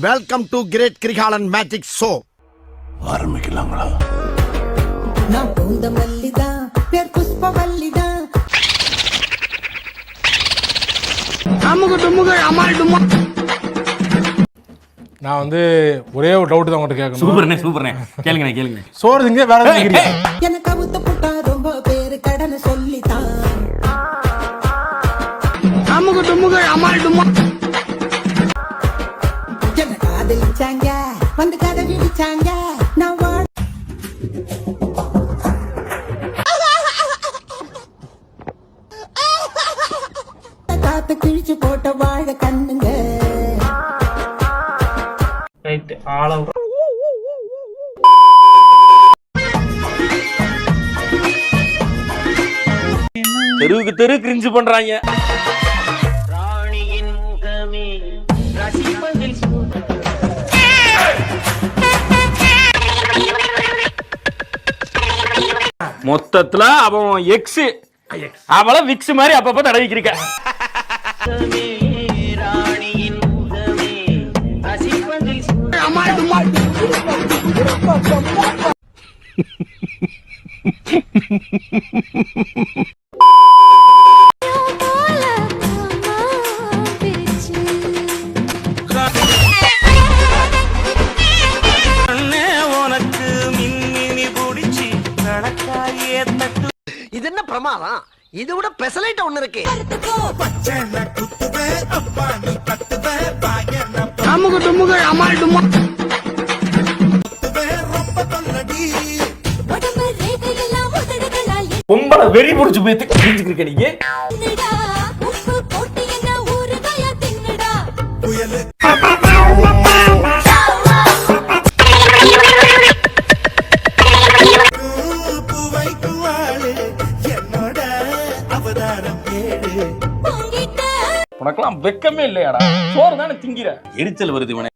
Welcome to great Kirikalan magic show ஆரம்பிக்கலாங்களா? நான் பூந்த மல்லிதான் பேர் புஷ்பவல்லிதான் நான் வந்து ஒரே ஒரு டவுட் தான் உங்கள்கிட்ட கேட்கணும். சூப்பர்ண்ணே சூப்பர்ண்ணே. கேளுங்கண்ணே கேளுங்க சோறு திங்க வேற எதுவும் திங்கிறீங்க? எனக்கு அவுத்த புட்டா ரொம்ப பேரு கடனை சொல்லித்தான். என்ன காத்து கிழிச்சு போட்ட வாழ கண்ணுங்க. ரைட் தெருவுக்கு தெரு கிரிஞ்சு பண்றாங்க. மொத்தத்துல அவன் எக்ஸ் அவள விக்ஸ் மாதிரி அப்பப்ப தடவிக்கிறீங்க சுகமே கணக்காயே இது என்ன பிரமாதம்? இது விட பெசலைட் ஒண்ணு இருக்கு. பொம்பளை வெறி பிடிச்சி போய் கிரிஞ்சுக்கிறீங்க நீங்க. உனக்கெல்லாம் வெக்கமே இல்லையாடா? சோறு தானே திங்கிற? எரிச்சல் வருது இவனே.